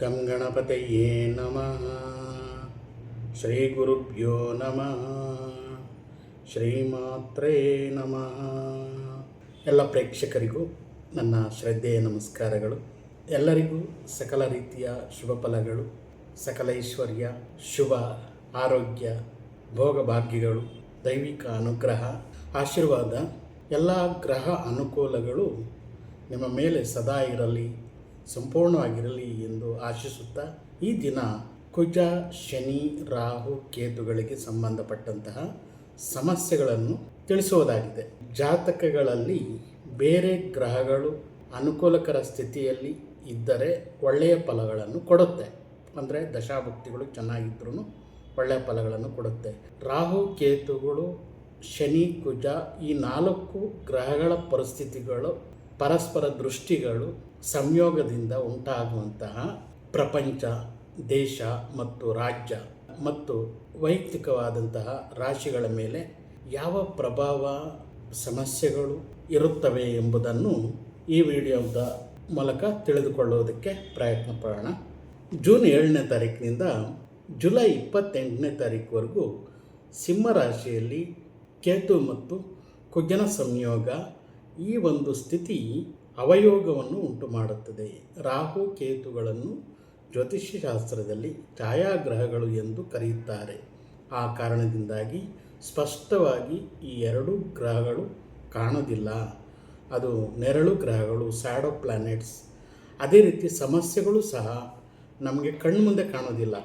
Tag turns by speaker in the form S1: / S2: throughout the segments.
S1: ಗಂ ಗಣಪತಯೇ ನಮಃ ಶ್ರೀ ಗುರುಭ್ಯೋ ನಮಃ ಶ್ರೀಮಾತ್ರೇ ನಮಃ ಎಲ್ಲ ಪ್ರೇಕ್ಷಕರಿಗೂ ನನ್ನ ಶ್ರದ್ಧೆಯ ನಮಸ್ಕಾರಗಳು. ಎಲ್ಲರಿಗೂ ಸಕಲ ರೀತಿಯ ಶುಭ ಫಲಗಳು, ಸಕಲ ಐಶ್ವರ್ಯ, ಶುಭ ಆರೋಗ್ಯ ಭೋಗಭಾಗ್ಯಗಳು ದೈವಿಕ ಅನುಗ್ರಹ, ಆಶೀರ್ವಾದ, ಎಲ್ಲ ಗ್ರಹ ಅನುಕೂಲಗಳು ನಿಮ್ಮ ಮೇಲೆ ಸದಾ ಇರಲಿ, ಸಂಪೂರ್ಣವಾಗಿರಲಿ ಎಂದು ಆಶಿಸುತ್ತಾ, ಈ ದಿನ ಕುಜ, ಶನಿ, ರಾಹು, ಕೇತುಗಳಿಗೆ ಸಂಬಂಧಪಟ್ಟಂತಹ ಸಮಸ್ಯೆಗಳನ್ನು ತಿಳಿಸುವುದಾಗಿದೆ. ಜಾತಕಗಳಲ್ಲಿ ಬೇರೆ ಗ್ರಹಗಳು ಅನುಕೂಲಕರ ಸ್ಥಿತಿಯಲ್ಲಿ ಇದ್ದರೆ ಒಳ್ಳೆಯ ಫಲಗಳನ್ನು ಕೊಡುತ್ತೆ. ಅಂದರೆ ದಶಾಭಕ್ತಿಗಳು ಚೆನ್ನಾಗಿದ್ರೂ ಒಳ್ಳೆಯ ಫಲಗಳನ್ನು ಕೊಡುತ್ತೆ. ರಾಹು, ಕೇತುಗಳು, ಶನಿ, ಕುಜ ಈ ನಾಲ್ಕು ಗ್ರಹಗಳ ಪರಿಸ್ಥಿತಿಗಳು ಪರಸ್ಪರ ದೃಷ್ಟಿಗಳು ಸಂಯೋಗದಿಂದ ಉಂಟಾಗುವಂತಹ ಪ್ರಪಂಚ, ದೇಶ ಮತ್ತು ರಾಜ್ಯ ಮತ್ತು ವೈಯಕ್ತಿಕವಾದಂತಹ ರಾಶಿಗಳ ಮೇಲೆ ಯಾವ ಪ್ರಭಾವ, ಸಮಸ್ಯೆಗಳು ಇರುತ್ತವೆ ಎಂಬುದನ್ನು ಈ ವಿಡಿಯೋದ ಮೂಲಕ ತಿಳಿದುಕೊಳ್ಳುವುದಕ್ಕೆ ಪ್ರಯತ್ನ ಪಡೋಣ. ಜೂನ್ ಏಳನೇ ತಾರೀಕಿನಿಂದ ಜುಲೈ ಇಪ್ಪತ್ತೆಂಟನೇ ತಾರೀಕುವರೆಗೂ ಸಿಂಹ ರಾಶಿಯಲ್ಲಿ ಕೇತು ಮತ್ತು ಕುಜನ ಸಂಯೋಗ ಈ ಒಂದು ಸ್ಥಿತಿ ಅವಯೋಗವನ್ನು ಉಂಟು ಮಾಡುತ್ತದೆ ರಾಹು ಕೇತುಗಳನ್ನು ಜ್ಯೋತಿಷ್ಯ ಶಾಸ್ತ್ರದಲ್ಲಿ ಛಾಯಾಗ್ರಹಗಳು ಎಂದು ಕರೆಯುತ್ತಾರೆ. ಆ ಕಾರಣದಿಂದಾಗಿ ಸ್ಪಷ್ಟವಾಗಿ ಈ ಎರಡು ಗ್ರಹಗಳು ಕಾಣೋದಿಲ್ಲ ಅದು ನೆರಳು ಗ್ರಹಗಳು ಸ್ಯಾಡೋ ಪ್ಲ್ಯಾನೆಟ್ಸ್ ಅದೇ ರೀತಿ ಸಮಸ್ಯೆಗಳು ಸಹ ನಮಗೆ ಕಣ್ಮುಂದೆ ಕಾಣೋದಿಲ್ಲ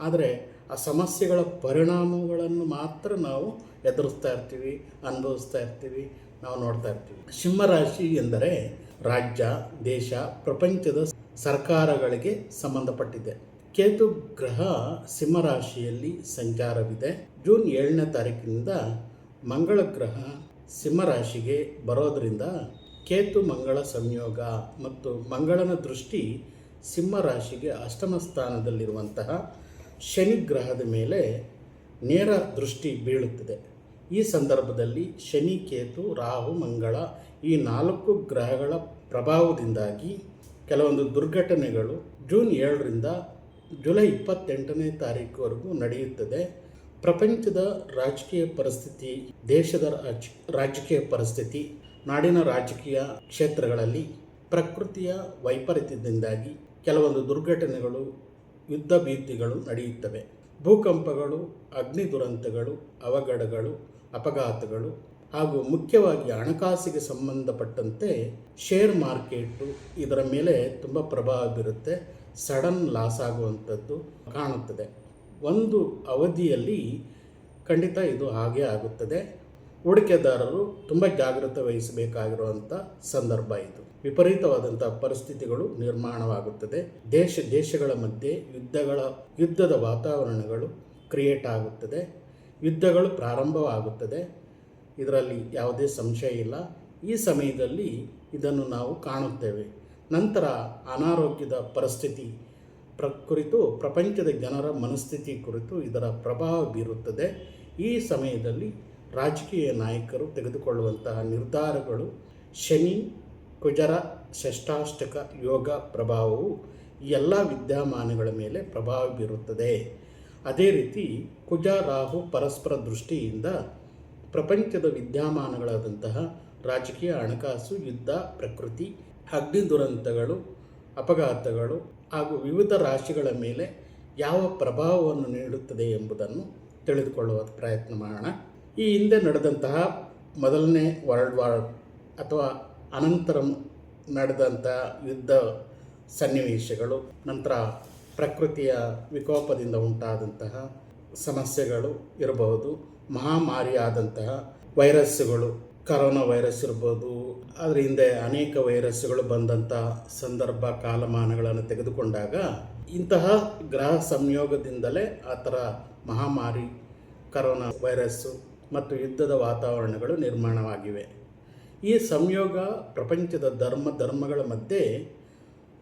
S1: ಆದರೆ ಆ ಸಮಸ್ಯೆಗಳ ಪರಿಣಾಮಗಳನ್ನು ಮಾತ್ರ ನಾವು ಎದುರಿಸ್ತಾ ಇರ್ತೀವಿ, ಅನುಭವಿಸ್ತಾ ಇರ್ತೀವಿ, ನಾವು ನೋಡ್ತಾ ಇರ್ತೀವಿ. ಸಿಂಹರಾಶಿ ಎಂದರೆ ರಾಜ್ಯ, ದೇಶ, ಪ್ರಪಂಚದ ಸರ್ಕಾರಗಳಿಗೆ ಸಂಬಂಧಪಟ್ಟಿದೆ. ಕೇತು ಗ್ರಹ ಸಿಂಹರಾಶಿಯಲ್ಲಿ ಸಂಚಾರವಿದೆ. ಜೂನ್ ಏಳನೇ ತಾರೀಕಿನಿಂದ ಮಂಗಳ ಗ್ರಹ ಸಿಂಹರಾಶಿಗೆ ಬರೋದರಿಂದ ಕೇತು ಮಂಗಳ ಸಂಯೋಗ ಮತ್ತು ಮಂಗಳನ ದೃಷ್ಟಿ ಸಿಂಹರಾಶಿಗೆ ಅಷ್ಟಮ ಸ್ಥಾನದಲ್ಲಿರುವಂತಹ ಶನಿ ಗ್ರಹದ ಮೇಲೆ ನೇರ ದೃಷ್ಟಿ ಬೀಳುತ್ತದೆ. ಈ ಸಂದರ್ಭದಲ್ಲಿ ಶನಿ, ಕೇತು, ರಾಹು, ಮಂಗಳ ಈ ನಾಲ್ಕು ಗ್ರಹಗಳ ಪ್ರಭಾವದಿಂದಾಗಿ ಕೆಲವೊಂದು ದುರ್ಘಟನೆಗಳು ಜೂನ್ ಏಳರಿಂದ ಜುಲೈ ಇಪ್ಪತ್ತೆಂಟನೇ ತಾರೀಕುವರೆಗೂ ನಡೆಯುತ್ತದೆ. ಪ್ರಪಂಚದ ರಾಜಕೀಯ ಪರಿಸ್ಥಿತಿ, ದೇಶದ ರಾಜ್, ರಾಜಕೀಯ ಪರಿಸ್ಥಿತಿ, ನಾಡಿನ ರಾಜಕೀಯ ಕ್ಷೇತ್ರಗಳಲ್ಲಿ ಪ್ರಕೃತಿಯ ವೈಪರೀತ್ಯದಿಂದಾಗಿ ಕೆಲವೊಂದು ದುರ್ಘಟನೆಗಳು, ಯುದ್ಧ ಭೀತಿಗಳು ನಡೆಯುತ್ತವೆ. ಭೂಕಂಪಗಳು, ಅಗ್ನಿ ದುರಂತಗಳು, ಅವಘಡಗಳು, ಅಪಘಾತಗಳು ಹಾಗೂ ಮುಖ್ಯವಾಗಿ ಹಣಕಾಸಿಗೆ ಸಂಬಂಧಪಟ್ಟಂತೆ ಶೇರ್ ಮಾರ್ಕೆಟು ಇದರ ಮೇಲೆ ತುಂಬ ಪ್ರಭಾವ ಬೀರುತ್ತೆ. ಸಡನ್ ಲಾಸ್ ಆಗುವಂಥದ್ದು ಕಾಣುತ್ತದೆ. ಒಂದು ಅವಧಿಯಲ್ಲಿ ಖಂಡಿತ ಇದು ಹಾಗೆ ಆಗುತ್ತದೆ. ಹೂಡಿಕೆದಾರರು ತುಂಬ ಜಾಗೃತೆ ವಹಿಸಬೇಕಾಗಿರುವಂಥ ಸಂದರ್ಭ ಇದು. ವಿಪರೀತವಾದಂಥ ಪರಿಸ್ಥಿತಿಗಳು ನಿರ್ಮಾಣವಾಗುತ್ತದೆ. ದೇಶ, ದೇಶಗಳ ಮಧ್ಯೆ ಯುದ್ಧಗಳ, ಯುದ್ಧದ ವಾತಾವರಣಗಳು ಕ್ರಿಯೇಟ್ ಆಗುತ್ತದೆ. ಯುದ್ಧಗಳು ಪ್ರಾರಂಭವಾಗುತ್ತದೆ. ಇದರಲ್ಲಿ ಯಾವುದೇ ಸಂಶಯ ಇಲ್ಲ. ಈ ಸಮಯದಲ್ಲಿ ಇದನ್ನು ನಾವು ಕಾಣುತ್ತೇವೆ. ನಂತರ ಅನಾರೋಗ್ಯದ ಪರಿಸ್ಥಿತಿ ಪ್ರ, ಕುರಿತು, ಪ್ರಪಂಚದ ಜನರ ಮನಸ್ಥಿತಿ ಕುರಿತು ಇದರ ಪ್ರಭಾವ ಬೀರುತ್ತದೆ. ಈ ಸಮಯದಲ್ಲಿ ರಾಜಕೀಯ ನಾಯಕರು ತೆಗೆದುಕೊಳ್ಳುವಂತಹ ನಿರ್ಧಾರಗಳು ಶನಿ, ಕುಜರ ಷಷ್ಟಾಷ್ಟಕ ಯೋಗ ಪ್ರಭಾವವು ಎಲ್ಲ ವಿದ್ಯಮಾನಗಳ ಮೇಲೆ ಪ್ರಭಾವ ಬೀರುತ್ತದೆ. ಅದೇ ರೀತಿ ಕುಜ, ರಾಹು ಪರಸ್ಪರ ದೃಷ್ಟಿಯಿಂದ ಪ್ರಪಂಚದ ವಿದ್ಯಮಾನಗಳಾದಂತಹ ರಾಜಕೀಯ ಹಣಕಾಸು, ಯುದ್ಧ, ಪ್ರಕೃತಿ, ಅಗ್ನಿ ದುರಂತಗಳು, ಅಪಘಾತಗಳು ಹಾಗೂ ವಿವಿಧ ರಾಶಿಗಳ ಮೇಲೆ ಯಾವ ಪ್ರಭಾವವನ್ನು ನೀಡುತ್ತದೆ ಎಂಬುದನ್ನು ತಿಳಿದುಕೊಳ್ಳುವ ಪ್ರಯತ್ನ ಮಾಡೋಣ. ಈ ಹಿಂದೆ ನಡೆದಂತಹ ಮೊದಲನೇ ವರ್ಲ್ಡ್ ವಾರ್ ಅಥವಾ ಅನಂತರ ನಡೆದಂತಹ ಯುದ್ಧ ಸನ್ನಿವೇಶಗಳು, ನಂತರ ಪ್ರಕೃತಿಯ ವಿಕೋಪದಿಂದ ಉಂಟಾದಂತಹ ಸಮಸ್ಯೆಗಳು ಇರಬಹುದು. ಮಹಾಮಾರಿಯಾದಂತಹ ವೈರಸ್ಸುಗಳು, ಕರೋನಾ ವೈರಸ್ ಇರ್ಬೋದು, ಅದರ ಹಿಂದೆ ಅನೇಕ ವೈರಸ್ಸುಗಳು ಬಂದಂಥ ಸಂದರ್ಭ ಕಾಲಮಾನಗಳನ್ನು ತೆಗೆದುಕೊಂಡಾಗ ಇಂತಹ ಗ್ರಹ ಸಂಯೋಗದಿಂದಲೇ ಆ ಥರ ಮಹಾಮಾರಿ, ಕರೋನಾ ವೈರಸ್ಸು ಮತ್ತು ಯುದ್ಧದ ವಾತಾವರಣಗಳು ನಿರ್ಮಾಣವಾಗಿವೆ. ಈ ಸಂಯೋಗ ಪ್ರಪಂಚದ ಧರ್ಮ, ಧರ್ಮಗಳ ಮಧ್ಯೆ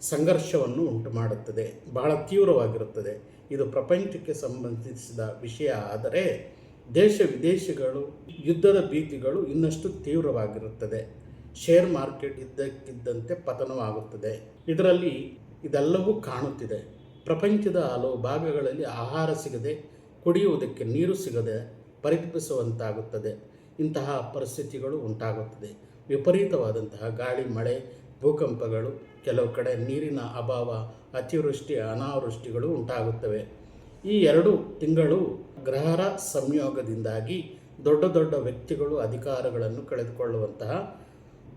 S1: ಸಂಘರ್ಷವನ್ನು ಉಂಟು ಮಾಡುತ್ತದೆ ಬಹಳ ತೀವ್ರವಾಗಿರುತ್ತದೆ. ಇದು ಪ್ರಪಂಚಕ್ಕೆ ಸಂಬಂಧಿಸಿದ ವಿಷಯ. ಆದರೆ ದೇಶ ವಿದೇಶಗಳು, ಯುದ್ಧದ ಭೀತಿಗಳು ಇನ್ನಷ್ಟು ತೀವ್ರವಾಗಿರುತ್ತದೆ. ಶೇರ್ ಮಾರ್ಕೆಟ್ ಇದ್ದಕ್ಕಿದ್ದಂತೆ ಪತನವಾಗುತ್ತದೆ. ಇದರಲ್ಲಿ ಇದೆಲ್ಲವೂ ಕಾಣುತ್ತಿದೆ. ಪ್ರಪಂಚದ ಹಲವು ಭಾಗಗಳಲ್ಲಿ ಆಹಾರ ಸಿಗದೆ, ಕುಡಿಯುವುದಕ್ಕೆ ನೀರು ಸಿಗದೆ ಪರಿತಪಿಸುವಂತಾಗುತ್ತದೆ. ಇಂತಹ ಪರಿಸ್ಥಿತಿಗಳು ಉಂಟಾಗುತ್ತದೆ. ವಿಪರೀತವಾದಂತಹ ಗಾಳಿ, ಮಳೆ, ಭೂಕಂಪಗಳು, ಕೆಲವು ಕಡೆ ನೀರಿನ ಅಭಾವ, ಅತಿವೃಷ್ಟಿ, ಅನಾವೃಷ್ಟಿಗಳು ಉಂಟಾಗುತ್ತವೆ. ಈ ಎರಡು ತಿಂಗಳು ಗ್ರಹರ ಸಂಯೋಗದಿಂದಾಗಿ ದೊಡ್ಡ ದೊಡ್ಡ ವ್ಯಕ್ತಿಗಳು ಅಧಿಕಾರಗಳನ್ನು ಕಳೆದುಕೊಳ್ಳುವಂತಹ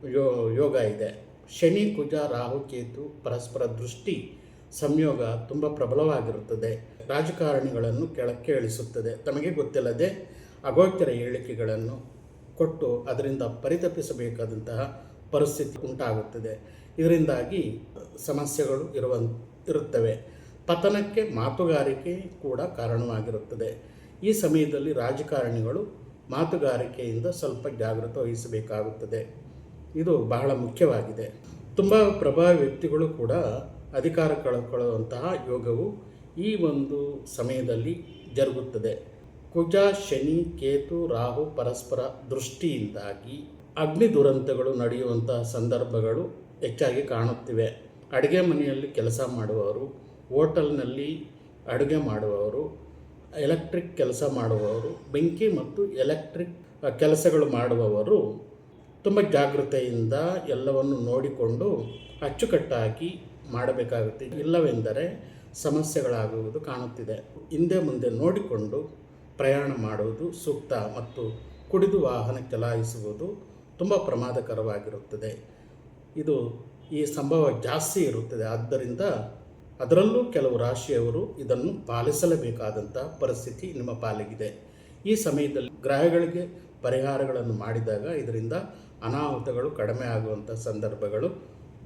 S1: ಯೋ, ಯೋಗ ಇದೆ. ಶನಿ, ಕುಜ, ರಾಹು, ಕೇತು, ಪರಸ್ಪರ ದೃಷ್ಟಿ ಸಂಯೋಗ ತುಂಬ ಪ್ರಬಲವಾಗಿರುತ್ತದೆ. ರಾಜಕಾರಣಿಗಳನ್ನು ಕೆಳಕ್ಕೆ ಇಳಿಸುತ್ತದೆ. ತಮಗೆ ಗೊತ್ತಿಲ್ಲದೆ ಅಗೋಚರ ಹೇಳಿಕೆಗಳನ್ನು ಕೊಟ್ಟು ಅದರಿಂದ ಪರಿತಪಿಸಬೇಕಾದಂತಹ ಪರಿಸ್ಥಿತಿ ಉಂಟಾಗುತ್ತದೆ. ಇದರಿಂದಾಗಿ ಸಮಸ್ಯೆಗಳು ಇರುವ, ಇರುತ್ತವೆ. ಪತನಕ್ಕೆ ಮಾತುಗಾರಿಕೆ ಕೂಡ ಕಾರಣವಾಗಿರುತ್ತದೆ. ಈ ಸಮಯದಲ್ಲಿ ರಾಜಕಾರಣಿಗಳು ಮಾತುಗಾರಿಕೆಯಿಂದ ಸ್ವಲ್ಪ ಜಾಗೃತ ವಹಿಸಬೇಕಾಗುತ್ತದೆ. ಇದು ಬಹಳ ಮುಖ್ಯವಾಗಿದೆ. ತುಂಬ ಪ್ರಭಾವಿ ವ್ಯಕ್ತಿಗಳು ಕೂಡ ಅಧಿಕಾರ ಕಳ್ಕೊಳ್ಳುವಂತಹ ಯೋಗವು ಈ ಒಂದು ಸಮಯದಲ್ಲಿ ಜರುಗುತ್ತದೆ. ಕುಜ, ಶನಿ, ಕೇತು, ರಾಹು ಪರಸ್ಪರ ದೃಷ್ಟಿಯಿಂದಾಗಿ ಅಗ್ನಿ ದುರಂತಗಳು ನಡೆಯುವಂತಹ ಸಂದರ್ಭಗಳು ಹೆಚ್ಚಾಗಿ ಕಾಣುತ್ತಿವೆ. ಅಡುಗೆ ಮನೆಯಲ್ಲಿ ಕೆಲಸ ಮಾಡುವವರು ಹೋಟೆಲ್ನಲ್ಲಿ ಅಡುಗೆ ಮಾಡುವವರು, ಎಲೆಕ್ಟ್ರಿಕ್ ಕೆಲಸ ಮಾಡುವವರು, ಬೆಂಕಿ ಮತ್ತು ಎಲೆಕ್ಟ್ರಿಕ್ ಕೆಲಸಗಳು ಮಾಡುವವರು ತುಂಬ ಜಾಗೃತೆಯಿಂದ ಎಲ್ಲವನ್ನು ನೋಡಿಕೊಂಡು ಅಚ್ಚುಕಟ್ಟಾಗಿ ಮಾಡಬೇಕಾಗುತ್ತೆ. ಇಲ್ಲವೆಂದರೆ ಸಮಸ್ಯೆಗಳಾಗುವುದು ಕಾಣುತ್ತಿದೆ. ಹಿಂದೆ ಮುಂದೆ ನೋಡಿಕೊಂಡು ಪ್ರಯಾಣ ಮಾಡುವುದು ಸೂಕ್ತ ಮತ್ತು ಕುಡಿದು ವಾಹನ ಚಲಾಯಿಸುವುದು ತುಂಬ ಪ್ರಮಾದಕರವಾಗಿರುತ್ತದೆ. ಇದು ಈ ಸಂಭವ ಜಾಸ್ತಿ ಇರುತ್ತದೆ. ಆದ್ದರಿಂದ ಅದರಲ್ಲೂ ಕೆಲವು ರಾಶಿಯವರು ಇದನ್ನು ಪಾಲಿಸಲೇಬೇಕಾದಂಥ ಪರಿಸ್ಥಿತಿ ನಿಮ್ಮ ಪಾಲಿಗಿದೆ. ಈ ಸಮಯದಲ್ಲಿ ಗ್ರಹಗಳಿಗೆ ಪರಿಹಾರಗಳನ್ನು ಮಾಡಿದಾಗ ಇದರಿಂದ ಅನಾಹುತಗಳು ಕಡಿಮೆ ಆಗುವಂಥ ಸಂದರ್ಭಗಳು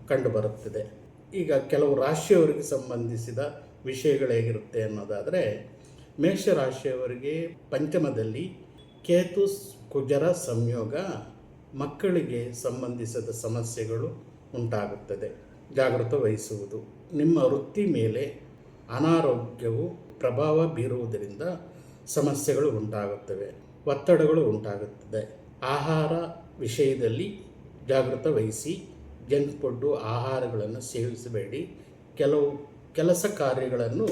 S1: ಕಂಡುಬರುತ್ತದೆ. ಈಗ ಕೆಲವು ರಾಶಿಯವರಿಗೆ ಸಂಬಂಧಿಸಿದ ವಿಷಯಗಳು ಹೇಗಿರುತ್ತೆ ಅನ್ನೋದಾದರೆ, ಮೇಷರಾಶಿಯವರಿಗೆ ಪಂಚಮದಲ್ಲಿ ಕೇತು ಕುಜರ ಸಂಯೋಗ ಮಕ್ಕಳಿಗೆ ಸಂಬಂಧಿಸಿದ ಸಮಸ್ಯೆಗಳು ಉಂಟಾಗುತ್ತದೆ. ಜಾಗೃತ ವಹಿಸುವುದು. ನಿಮ್ಮ ವೃತ್ತಿ ಮೇಲೆ ಅನಾರೋಗ್ಯವು ಪ್ರಭಾವ ಬೀರುವುದರಿಂದ ಸಮಸ್ಯೆಗಳು ಉಂಟಾಗುತ್ತವೆ, ಒತ್ತಡಗಳು ಉಂಟಾಗುತ್ತದೆ. ಆಹಾರ ವಿಷಯದಲ್ಲಿ ಜಾಗೃತ ವಹಿಸಿ, ಜಂಕ್ ಫುಡ್ಡು ಆಹಾರಗಳನ್ನು ಸೇವಿಸಬೇಡಿ. ಕೆಲವು ಕೆಲಸ ಕಾರ್ಯಗಳನ್ನು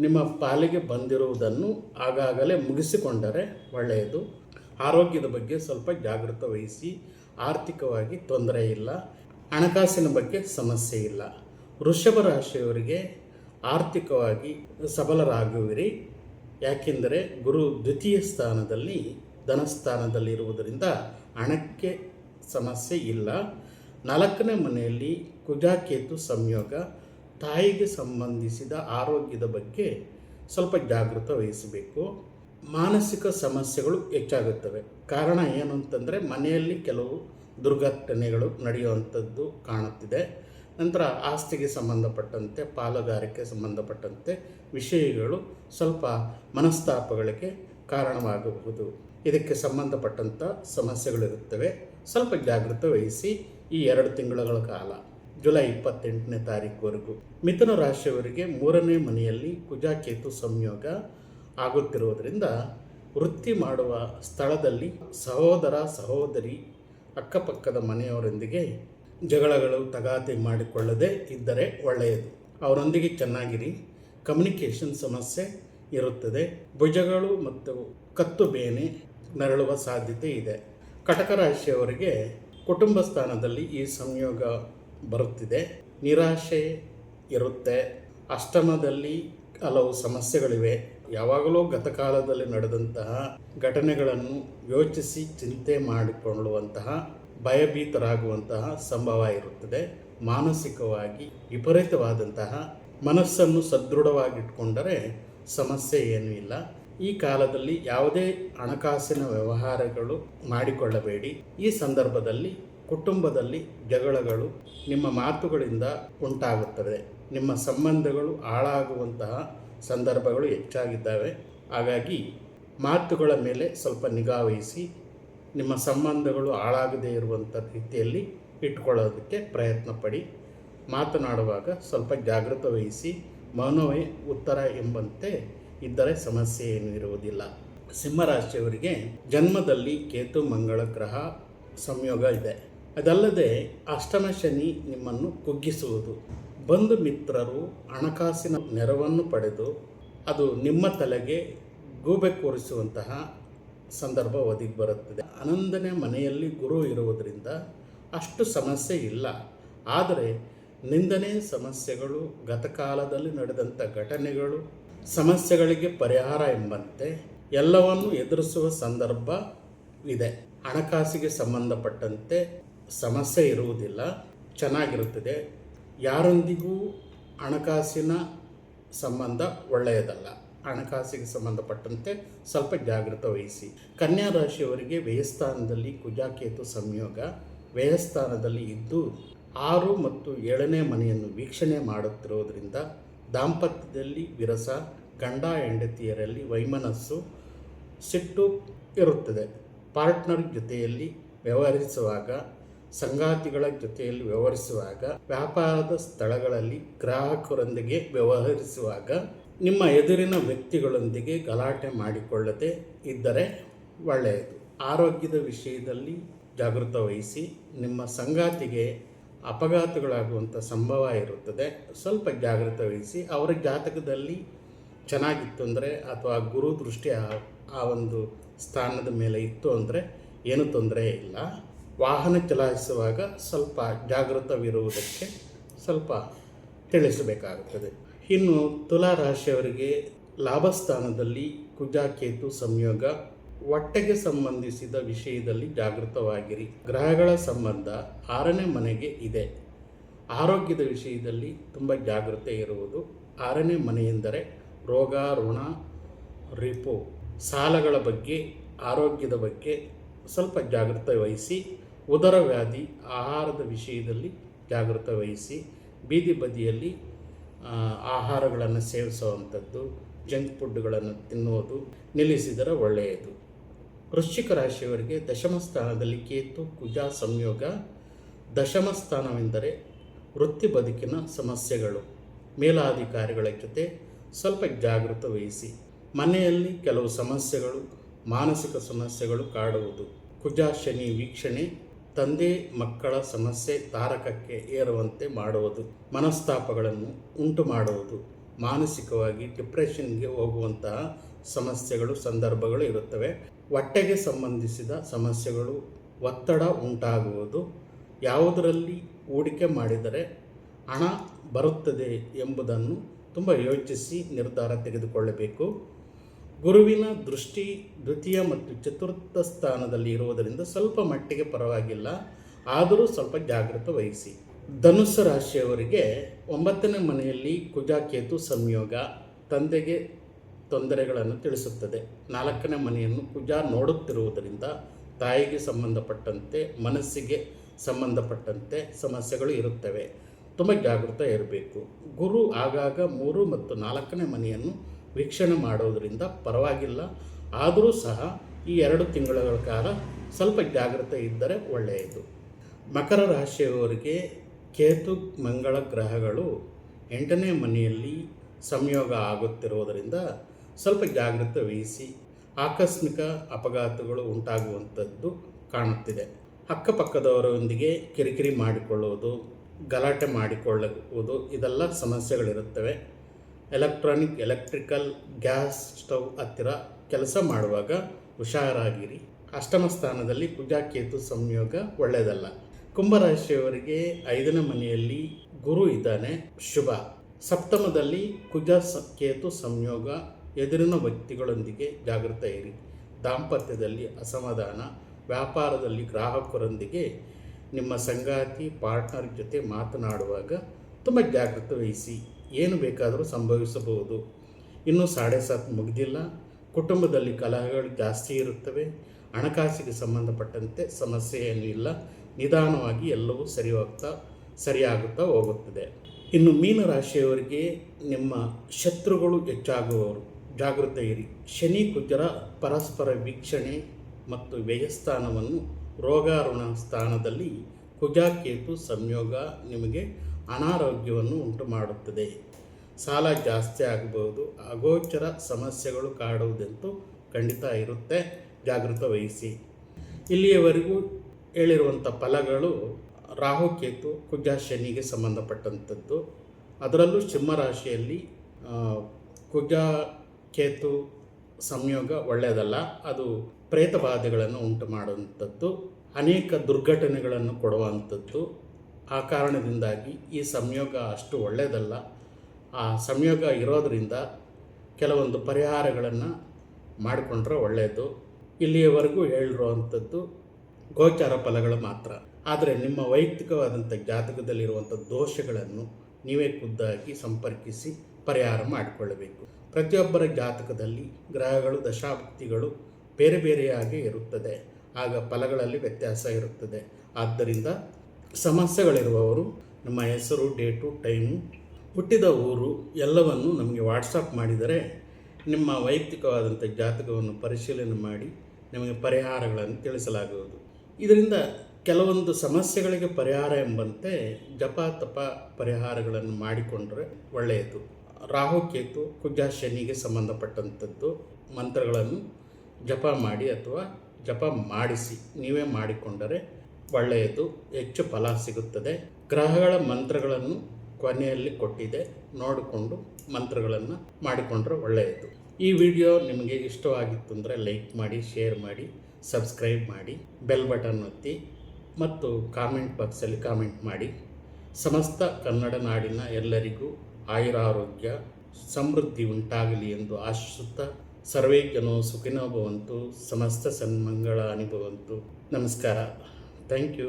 S1: ನಿಮ್ಮ ಪಾಲಿಗೆ ಬಂದಿರುವುದನ್ನು ಆಗಾಗಲೇ ಮುಗಿಸಿಕೊಂಡರೆ ಒಳ್ಳೆಯದು. ಆರೋಗ್ಯದ ಬಗ್ಗೆ ಸ್ವಲ್ಪ ಜಾಗೃತ ವಹಿಸಿ, ಆರ್ಥಿಕವಾಗಿ ತೊಂದರೆ ಇಲ್ಲ, ಹಣಕಾಸಿನ ಬಗ್ಗೆ ಸಮಸ್ಯೆ ಇಲ್ಲ. ವೃಷಭ ರಾಶಿಯವರಿಗೆ ಆರ್ಥಿಕವಾಗಿ ಸಬಲರಾಗುವಿರಿ. ಯಾಕೆಂದರೆ ಗುರು ದ್ವಿತೀಯ ಸ್ಥಾನದಲ್ಲಿ, ಧನಸ್ಥಾನದಲ್ಲಿರುವುದರಿಂದ ಹಣಕ್ಕೆ ಸಮಸ್ಯೆ ಇಲ್ಲ. ನಾಲ್ಕನೇ ಮನೆಯಲ್ಲಿ ಕುಜಾಕೇತು ಸಂಯೋಗ, ತಾಯಿಗೆ ಸಂಬಂಧಿಸಿದ ಆರೋಗ್ಯದ ಬಗ್ಗೆ ಸ್ವಲ್ಪ ಜಾಗೃತ ವಹಿಸಬೇಕು. ಮಾನಸಿಕ ಸಮಸ್ಯೆಗಳು ಹೆಚ್ಚಾಗುತ್ತವೆ. ಕಾರಣ ಏನು ಅಂತಂದರೆ ಮನೆಯಲ್ಲಿ ಕೆಲವು ದುರ್ಘಟನೆಗಳು ನಡೆಯುವಂಥದ್ದು ಕಾಣುತ್ತಿದೆ. ನಂತರ ಆಸ್ತಿಗೆ ಸಂಬಂಧಪಟ್ಟಂತೆ ಪಾಲುಗಾರಿಕೆ ಸಂಬಂಧಪಟ್ಟಂತೆ ವಿಷಯಗಳು ಸ್ವಲ್ಪ ಮನಸ್ತಾಪಗಳಿಗೆ ಕಾರಣವಾಗಬಹುದು. ಇದಕ್ಕೆ ಸಂಬಂಧಪಟ್ಟಂಥ ಸಮಸ್ಯೆಗಳಿರುತ್ತವೆ. ಸ್ವಲ್ಪ ಜಾಗೃತ ವಹಿಸಿ ಈ ಎರಡು ತಿಂಗಳುಗಳ ಕಾಲ, ಜುಲೈ ಇಪ್ಪತ್ತೆಂಟನೇ ತಾರೀಕುವರೆಗೂ. ಮಿಥುನ ರಾಶಿಯವರಿಗೆ ಮೂರನೇ ಮನೆಯಲ್ಲಿ ಕುಜಾಕೇತು ಸಂಯೋಗ ಆಗುತ್ತಿರುವುದರಿಂದ ವೃತ್ತಿ ಮಾಡುವ ಸ್ಥಳದಲ್ಲಿ ಸಹೋದರ, ಸಹೋದರಿ ಅಕ್ಕಪಕ್ಕದ ಮನೆಯವರೊಂದಿಗೆ ಜಗಳಗಳು ತಗಾತೆ ಮಾಡಿಕೊಳ್ಳದೆ ಇದ್ದರೆ ಒಳ್ಳೆಯದು. ಅವರೊಂದಿಗೆ ಚೆನ್ನಾಗಿರಿ. ಕಮ್ಯುನಿಕೇಷನ್ ಸಮಸ್ಯೆ ಇರುತ್ತದೆ. ಭುಜಗಳು ಮತ್ತು ಕತ್ತು ಬೇನೆ ನರಳುವ ಸಾಧ್ಯತೆ ಇದೆ. ಕಟಕ ರಾಶಿಯವರಿಗೆ ಕುಟುಂಬ ಸ್ಥಾನದಲ್ಲಿ ಈ ಸಂಯೋಗ ಬರುತ್ತಿದೆ. ನಿರಾಶೆ ಇರುತ್ತೆ. ಅಷ್ಟಮದಲ್ಲಿ ಹಲವು ಸಮಸ್ಯೆಗಳಿವೆ. ಯಾವಾಗಲೂ ಗತಕಾಲದಲ್ಲಿ ನಡೆದಂತಹ ಘಟನೆಗಳನ್ನು ಯೋಚಿಸಿ ಚಿಂತೆ ಮಾಡಿಕೊಳ್ಳುವಂತಹ ಭಯಭೀತರಾಗುವಂತಹ ಸಂಭವ ಇರುತ್ತದೆ. ಮಾನಸಿಕವಾಗಿ ವಿಪರೀತವಾದಂತಹ ಮನಸ್ಸನ್ನು ಸದೃಢವಾಗಿಟ್ಕೊಂಡರೆ ಸಮಸ್ಯೆ ಏನೂ ಇಲ್ಲ. ಈ ಕಾಲದಲ್ಲಿ ಯಾವುದೇ ಹಣಕಾಸಿನ ವ್ಯವಹಾರಗಳು ಮಾಡಿಕೊಳ್ಳಬೇಡಿ. ಈ ಸಂದರ್ಭದಲ್ಲಿ ಕುಟುಂಬದಲ್ಲಿ ಜಗಳಗಳು ನಿಮ್ಮ ಮಾತುಗಳಿಂದ ಉಂಟಾಗುತ್ತದೆ ನಿಮ್ಮ ಸಂಬಂಧಗಳು ಹಾಳಾಗುವಂತಹ ಸಂದರ್ಭಗಳು ಹೆಚ್ಚಾಗಿದ್ದಾವೆ. ಹಾಗಾಗಿ ಮಾತುಗಳ ಮೇಲೆ ಸ್ವಲ್ಪ ನಿಗಾ ವಹಿಸಿ ನಿಮ್ಮ ಸಂಬಂಧಗಳು ಹಾಳಾಗದೇ ಇರುವಂಥ ರೀತಿಯಲ್ಲಿ ಇಟ್ಕೊಳ್ಳೋದಕ್ಕೆ ಪ್ರಯತ್ನ ಪಡಿ. ಮಾತನಾಡುವಾಗ ಸ್ವಲ್ಪ ಜಾಗೃತ ವಹಿಸಿ. ಮೌನವೇ ಉತ್ತರ ಎಂಬಂತೆ ಇದ್ದರೆ ಸಮಸ್ಯೆ ಏನೂ ಇರುವುದಿಲ್ಲ. ಸಿಂಹರಾಶಿಯವರಿಗೆ ಜನ್ಮದಲ್ಲಿ ಕೇತು ಮಂಗಳ ಗ್ರಹ ಸಂಯೋಗ ಇದೆ. ಅದಲ್ಲದೆ ಅಷ್ಟಮ ಶನಿ ನಿಮ್ಮನ್ನು ಕುಗ್ಗಿಸುವುದು. ಬಂಧು ಮಿತ್ರರು ಹಣಕಾಸಿನ ನೆರವನ್ನು ಪಡೆದು ಅದು ನಿಮ್ಮ ತಲೆಗೆ ಗೂಬೆ ಕೂರಿಸುವಂತಹ ಸಂದರ್ಭ ಒದಗಿ ಬರುತ್ತದೆ. ಹನ್ನೊಂದನೇ ಮನೆಯಲ್ಲಿ ಗುರು ಇರುವುದರಿಂದ ಅಷ್ಟು ಸಮಸ್ಯೆ ಇಲ್ಲ. ಆದರೆ ನಿಂದನೆ ಸಮಸ್ಯೆಗಳು, ಗತಕಾಲದಲ್ಲಿ ನಡೆದಂಥ ಘಟನೆಗಳು, ಸಮಸ್ಯೆಗಳಿಗೆ ಪರಿಹಾರ ಎಂಬಂತೆ ಎಲ್ಲವನ್ನು ಎದುರಿಸುವ ಸಂದರ್ಭ ಇದೆ. ಹಣಕಾಸಿಗೆ ಸಂಬಂಧಪಟ್ಟಂತೆ ಸಮಸ್ಯೆ ಇರುವುದಿಲ್ಲ. ಚೆನ್ನಾಗಿರುತ್ತದೆ. ಯಾರೊಂದಿಗೂ ಹಣಕಾಸಿನ ಸಂಬಂಧ ಒಳ್ಳೆಯದಲ್ಲ. ಹಣಕಾಸಿಗೆ ಸಂಬಂಧಪಟ್ಟಂತೆ ಸ್ವಲ್ಪ ಜಾಗೃತ ವಹಿಸಿ. ಕನ್ಯಾ ರಾಶಿಯವರಿಗೆ ವ್ಯಯಸ್ಥಾನದಲ್ಲಿ ಕುಜಾಕೇತು ಸಂಯೋಗ, ವ್ಯಯಸ್ಥಾನದಲ್ಲಿ ಇದ್ದು ಆರು ಮತ್ತು ಏಳನೇ ಮನೆಯನ್ನು ವೀಕ್ಷಣೆ ಮಾಡುತ್ತಿರುವುದರಿಂದ ದಾಂಪತ್ಯದಲ್ಲಿ ವಿರಸ, ಗಂಡ ಹೆಂಡತಿಯರಲ್ಲಿ ವೈಮನಸ್ಸು ಸಿಟ್ಟು ಇರುತ್ತದೆ. ಪಾರ್ಟ್ನರ್ ಜೊತೆಯಲ್ಲಿ ವ್ಯವಹರಿಸುವಾಗ, ಸಂಗಾತಿಗಳ ಜೊತೆಯಲ್ಲಿ ವ್ಯವಹರಿಸುವಾಗ, ವ್ಯಾಪಾರದ ಸ್ಥಳಗಳಲ್ಲಿ ಗ್ರಾಹಕರೊಂದಿಗೆ ವ್ಯವಹರಿಸುವಾಗ ನಿಮ್ಮ ಎದುರಿನ ವ್ಯಕ್ತಿಗಳೊಂದಿಗೆ ಗಲಾಟೆ ಮಾಡಿಕೊಳ್ಳದೆ ಇದ್ದರೆ ಒಳ್ಳೆಯದು. ಆರೋಗ್ಯದ ವಿಷಯದಲ್ಲಿ ಜಾಗೃತ ವಹಿಸಿ, ನಿಮ್ಮ ಸಂಗಾತಿಗೆ ಅಪಘಾತಗಳಾಗುವಂಥ ಸಂಭವ ಇರುತ್ತದೆ. ಸ್ವಲ್ಪ ಜಾಗೃತ ವಹಿಸಿ, ಅವರ ಜಾತಕದಲ್ಲಿ ಚೆನ್ನಾಗಿತ್ತು ಅಂದರೆ ಅಥವಾ ಗುರು ದೃಷ್ಟಿ ಆ- ಆ ಒಂದು ಸ್ಥಾನದ ಮೇಲೆ ಇತ್ತು ಅಂದರೆ ಏನು ತೊಂದರೆ ಇಲ್ಲ. ವಾಹನ ಚಲಾಯಿಸುವಾಗ ಸ್ವಲ್ಪ ಜಾಗೃತವಿರುವುದಕ್ಕೆ ಸ್ವಲ್ಪ ತಿಳಿಸಬೇಕಾಗುತ್ತದೆ. ಇನ್ನು ತುಲಾ ರಾಶಿಯವರಿಗೆ ಲಾಭಸ್ಥಾನದಲ್ಲಿ ಕುಜಾಕೇತು ಸಂಯೋಗ, ಹೊಟ್ಟೆಗೆ ಸಂಬಂಧಿಸಿದ ವಿಷಯದಲ್ಲಿ ಜಾಗೃತವಾಗಿರಿ. ಗ್ರಹಗಳ ಸಂಬಂಧ ಆರನೇ ಮನೆಗೆ ಇದೆ. ಆರೋಗ್ಯದ ವಿಷಯದಲ್ಲಿ ತುಂಬ ಜಾಗೃತೆ ಇರುವುದು ಆರನೇ ಮನೆಯೆಂದರೆ ರೋಗ, ಋಣ, ರಿಪೋ. ಸಾಲಗಳ ಬಗ್ಗೆ, ಆರೋಗ್ಯದ ಬಗ್ಗೆ ಸ್ವಲ್ಪ ಜಾಗೃತೆ ವಹಿಸಿ ಉದರ ವ್ಯಾಧಿ ಆಹಾರದ ವಿಷಯದಲ್ಲಿ ಜಾಗೃತೆ ವಹಿಸಿ, ಬೀದಿ ಬದಿಯಲ್ಲಿ ಆಹಾರಗಳನ್ನು ಸೇವಿಸುವಂಥದ್ದು, ಜಂಕ್ ಫುಡ್ಗಳನ್ನು ತಿನ್ನುವುದು, ನಿಲ್ಲಿಸಿದರೆ ಒಳ್ಳೆಯದು. ವೃಶ್ಚಿಕ ರಾಶಿಯವರಿಗೆ ದಶಮ ಸ್ಥಾನದಲ್ಲಿ ಕೇತು ಕುಜ ಸಂಯೋಗ. ದಶಮ ಸ್ಥಾನವೆಂದರೆ ವೃತ್ತಿ ಬದುಕಿನ ಸಮಸ್ಯೆಗಳು. ಮೇಲಾಧಿಕಾರಿಗಳ ಜೊತೆ ಸ್ವಲ್ಪ ಜಾಗೃತ ವಹಿಸಿ. ಮನೆಯಲ್ಲಿ ಕೆಲವು ಸಮಸ್ಯೆಗಳು, ಮಾನಸಿಕ ಸಮಸ್ಯೆಗಳು ಕಾಡುವುದು. ಕುಜ ಶನಿ ವೀಕ್ಷಣೆ. ತಂದೆ ಮಕ್ಕಳ ಸಮಸ್ಯೆ ತಾರಕಕ್ಕೆ ಏರುವಂತೆ ಮಾಡುವುದು, ಮನಸ್ತಾಪಗಳನ್ನು ಉಂಟು ಮಾಡುವುದು, ಮಾನಸಿಕವಾಗಿ ಡಿಪ್ರೆಷನ್ಗೆ ಹೋಗುವಂತಹ ಸಮಸ್ಯೆಗಳು, ಸಂದರ್ಭಗಳು ಇರುತ್ತವೆ. ಹೊಟ್ಟೆಗೆ ಸಂಬಂಧಿಸಿದ ಸಮಸ್ಯೆಗಳು, ಒತ್ತಡ ಉಂಟಾಗುವುದು. ಯಾವುದರಲ್ಲಿ ಹೂಡಿಕೆ ಮಾಡಿದರೆ ಹಣ ಬರುತ್ತದೆ ಎಂಬುದನ್ನು ತುಂಬ ಯೋಚಿಸಿ ನಿರ್ಧಾರ ತೆಗೆದುಕೊಳ್ಳಬೇಕು. ಗುರುವಿನ ದೃಷ್ಟಿ, ದ್ವಿತೀಯ ಮತ್ತು ಚತುರ್ಥ ಸ್ಥಾನದಲ್ಲಿ ಇರುವುದರಿಂದ ಸ್ವಲ್ಪ ಮಟ್ಟಿಗೆ ಪರವಾಗಿಲ್ಲ. ಆದರೂ ಸ್ವಲ್ಪ ಜಾಗೃತ ವಹಿಸಿ. ಧನುಸ್ಸು ರಾಶಿಯವರಿಗೆ ಒಂಬತ್ತನೇ ಮನೆಯಲ್ಲಿ ಕುಜಾಕೇತು ಸಂಯೋಗ ತಂದೆಗೆ ತೊಂದರೆಗಳನ್ನು ತಿಳಿಸುತ್ತದೆ. ನಾಲ್ಕನೇ ಮನೆಯನ್ನು ಕುಜ ನೋಡುತ್ತಿರುವುದರಿಂದ ತಾಯಿಗೆ ಸಂಬಂಧಪಟ್ಟಂತೆ, ಮನಸ್ಸಿಗೆ ಸಂಬಂಧಪಟ್ಟಂತೆ ಸಮಸ್ಯೆಗಳು ಇರುತ್ತವೆ. ತುಂಬ ಜಾಗೃತ ಇರಬೇಕು. ಗುರು ಆಗಾಗ ಮೂರು ಮತ್ತು ನಾಲ್ಕನೇ ಮನೆಯನ್ನು ವೀಕ್ಷಣೆ ಮಾಡೋದರಿಂದ ಪರವಾಗಿಲ್ಲ. ಆದರೂ ಸಹ ಈ ಎರಡು ತಿಂಗಳ ಕಾಲ ಸ್ವಲ್ಪ ಜಾಗ್ರತೆ ಇದ್ದರೆ ಒಳ್ಳೆಯದು. ಮಕರ ರಾಶಿಯವರಿಗೆ ಕೇತು, ಮಂಗಳ ಗ್ರಹಗಳು ಎಂಟನೇ ಮನೆಯಲ್ಲಿ ಸಂಯೋಗ ಆಗುತ್ತಿರುವುದರಿಂದ ಸ್ವಲ್ಪ ಜಾಗ್ರತೆ ವಹಿಸಿ ಆಕಸ್ಮಿಕ ಅಪಘಾತಗಳು ಉಂಟಾಗುವಂಥದ್ದು ಕಾಣುತ್ತಿದೆ. ಅಕ್ಕಪಕ್ಕದವರೊಂದಿಗೆ ಕಿರಿಕಿರಿ ಮಾಡಿಕೊಳ್ಳುವುದು, ಗಲಾಟೆ ಮಾಡಿಕೊಳ್ಳುವುದು ಇದೆಲ್ಲ ಸಮಸ್ಯೆಗಳಿರುತ್ತವೆ. ಎಲೆಕ್ಟ್ರಾನಿಕ್, ಎಲೆಕ್ಟ್ರಿಕಲ್, ಗ್ಯಾಸ್ ಸ್ಟವ್ ಹತ್ತಿರ ಕೆಲಸ ಮಾಡುವಾಗ ಹುಷಾರಾಗಿರಿ. ಅಷ್ಟಮ ಸ್ಥಾನದಲ್ಲಿ ಕುಜಾಕೇತು ಸಂಯೋಗ ಒಳ್ಳೆಯದಲ್ಲ. ಕುಂಭರಾಶಿಯವರಿಗೆ ಐದನೇ ಮನೆಯಲ್ಲಿ ಗುರು ಇದ್ದಾನೆ. ಶುಭ. ಸಪ್ತಮದಲ್ಲಿ ಕುಜ ಕೇತು ಸಂಯೋಗ ಎದುರಿನ ವ್ಯಕ್ತಿಗಳೊಂದಿಗೆ ಜಾಗೃತ ಇರಿ. ದಾಂಪತ್ಯದಲ್ಲಿ ಅಸಮಾಧಾನ, ವ್ಯಾಪಾರದಲ್ಲಿ ಗ್ರಾಹಕರೊಂದಿಗೆ ನಿಮ್ಮ ಸಂಗಾತಿ, ಪಾರ್ಟ್ನರ್ ಜೊತೆ ಮಾತನಾಡುವಾಗ ತುಂಬ ಜಾಗೃತ ವಹಿಸಿ ಏನು ಬೇಕಾದರೂ ಸಂಭವಿಸಬಹುದು. ಇನ್ನೂ ಸಾಡೆ ಸಾತ್ ಮುಗಿದಿಲ್ಲ. ಕುಟುಂಬದಲ್ಲಿ ಕಲಹಗಳು ಜಾಸ್ತಿ ಇರುತ್ತವೆ. ಹಣಕಾಸಿಗೆ ಸಂಬಂಧಪಟ್ಟಂತೆ ಸಮಸ್ಯೆ ಏನೂ ಇಲ್ಲ. ನಿಧಾನವಾಗಿ ಎಲ್ಲವೂ ಸರಿ ಹೋಗ್ತಾ ಸರಿಯಾಗುತ್ತಾ ಹೋಗುತ್ತದೆ. ಇನ್ನು ಮೀನರಾಶಿಯವರಿಗೆ ನಿಮ್ಮ ಶತ್ರುಗಳು ಹೆಚ್ಚಾಗುವವರು. ಜಾಗೃತ ಇರಿ. ಶನಿ, ಕುಜರ ಪರಸ್ಪರ ವೀಕ್ಷಣೆ ಮತ್ತು ವ್ಯಯಸ್ಥಾನವನ್ನು ರೋಗಾರುಣ ಸ್ಥಾನದಲ್ಲಿ ಕುಜಾಕೇತು ಸಂಯೋಗ ನಿಮಗೆ ಅನಾರೋಗ್ಯವನ್ನು ಉಂಟು ಮಾಡುತ್ತದೆ ಸಾಲ ಜಾಸ್ತಿ ಆಗಬಹುದು, ಅಗೋಚರ ಸಮಸ್ಯೆಗಳು ಕಾಡುವುದಂತೂ ಖಂಡಿತ ಇರುತ್ತೆ. ಜಾಗೃತ ವಹಿಸಿ. ಇಲ್ಲಿಯವರೆಗೂ ಹೇಳಿರುವಂಥ ಫಲಗಳು ರಾಹುಕೇತು ಕುಜ ಶನಿಗೆ ಸಂಬಂಧಪಟ್ಟಂಥದ್ದು. ಅದರಲ್ಲೂ ಸಿಂಹರಾಶಿಯಲ್ಲಿ ಕುಜ ಕೇತು ಸಂಯೋಗ ಒಳ್ಳೆಯದಲ್ಲ. ಅದು ಪ್ರೇತ ಬಾಧೆಗಳನ್ನು ಉಂಟು ಮಾಡುವಂಥದ್ದು ಅನೇಕ ದುರ್ಘಟನೆಗಳನ್ನು ಕೊಡುವಂಥದ್ದು. ಆ ಕಾರಣದಿಂದಾಗಿ ಈ ಸಂಯೋಗ ಅಷ್ಟು ಒಳ್ಳೆಯದಲ್ಲ. ಆ ಸಂಯೋಗ ಇರೋದರಿಂದ ಕೆಲವೊಂದು ಪರಿಹಾರಗಳನ್ನು ಮಾಡಿಕೊಂಡ್ರೆ ಒಳ್ಳೆಯದು. ಇಲ್ಲಿಯವರೆಗೂ ಹೇಳಿರುವಂಥದ್ದು ಗೋಚಾರ ಫಲಗಳು ಮಾತ್ರ. ಆದರೆ ನಿಮ್ಮ ವೈಯಕ್ತಿಕವಾದಂಥ ಜಾತಕದಲ್ಲಿರುವಂಥ ದೋಷಗಳನ್ನು ನೀವೇ ಖುದ್ದಾಗಿ ಸಂಪರ್ಕಿಸಿ ಪರಿಹಾರ ಮಾಡಿಕೊಳ್ಳಬೇಕು. ಪ್ರತಿಯೊಬ್ಬರ ಜಾತಕದಲ್ಲಿ ಗ್ರಹಗಳು, ದಶಾಭಕ್ತಿಗಳು ಬೇರೆ ಬೇರೆಯಾಗಿ ಇರುತ್ತದೆ. ಆಗ ಫಲಗಳಲ್ಲಿ ವ್ಯತ್ಯಾಸ ಇರುತ್ತದೆ. ಆದ್ದರಿಂದ ಸಮಸ್ಯೆಗಳಿರುವವರು ನಮ್ಮ ಹೆಸರು, ಡೇಟು, ಟೈಮು, ಹುಟ್ಟಿದ ಊರು ಎಲ್ಲವನ್ನು ನಮಗೆ ವಾಟ್ಸಪ್ ಮಾಡಿದರೆ ನಿಮ್ಮ ವೈಯಕ್ತಿಕವಾದಂಥ ಜಾತಕವನ್ನು ಪರಿಶೀಲನೆ ಮಾಡಿ ನಿಮಗೆ ಪರಿಹಾರಗಳನ್ನು ತಿಳಿಸಲಾಗುವುದು. ಇದರಿಂದ ಕೆಲವೊಂದು ಸಮಸ್ಯೆಗಳಿಗೆ ಪರಿಹಾರ ಎಂಬಂತೆ ಜಪ ತಪ ಪರಿಹಾರಗಳನ್ನು ಮಾಡಿಕೊಂಡರೆ ಒಳ್ಳೆಯದು. ರಾಹುಕೇತು ಕುಜ, ಶನಿಗೆ ಸಂಬಂಧಪಟ್ಟಂಥದ್ದು ಮಂತ್ರಗಳನ್ನು ಜಪ ಮಾಡಿ ಅಥವಾ ಜಪ ಮಾಡಿಸಿ ನೀವೇ ಮಾಡಿಕೊಂಡರೆ ಒಳ್ಳೆಯದು, ಹೆಚ್ಚು ಫಲ ಸಿಗುತ್ತದೆ. ಗ್ರಹಗಳ ಮಂತ್ರಗಳನ್ನು ಕೊನೆಯಲ್ಲಿ ಕೊಟ್ಟಿದೆ. ನೋಡಿಕೊಂಡು ಮಂತ್ರಗಳನ್ನು ಮಾಡಿಕೊಂಡ್ರೆ ಒಳ್ಳೆಯದು. ಈ ವಿಡಿಯೋ ನಿಮಗೆ ಇಷ್ಟವಾಗಿತ್ತು ಅಂದರೆ ಲೈಕ್ ಮಾಡಿ, ಶೇರ್ ಮಾಡಿ, ಸಬ್ಸ್ಕ್ರೈಬ್ ಮಾಡಿ, ಬೆಲ್ ಬಟನ್ ಒತ್ತಿ ಮತ್ತು ಕಾಮೆಂಟ್ ಬಾಕ್ಸಲ್ಲಿ ಕಾಮೆಂಟ್ ಮಾಡಿ. ಸಮಸ್ತ ಕನ್ನಡ ನಾಡಿನ ಎಲ್ಲರಿಗೂ ಆಯುರಾರೋಗ್ಯ, ಸಮೃದ್ಧಿ ಉಂಟಾಗಲಿ ಎಂದು ಆಶಿಸುತ್ತಾ ಸರ್ವೇ ಸುಖಿನೋ ಭವಂತು, ಸಮಸ್ತ ಸನ್ಮಂಗಳ ಅನುಭವಂತು. ನಮಸ್ಕಾರ. Thank you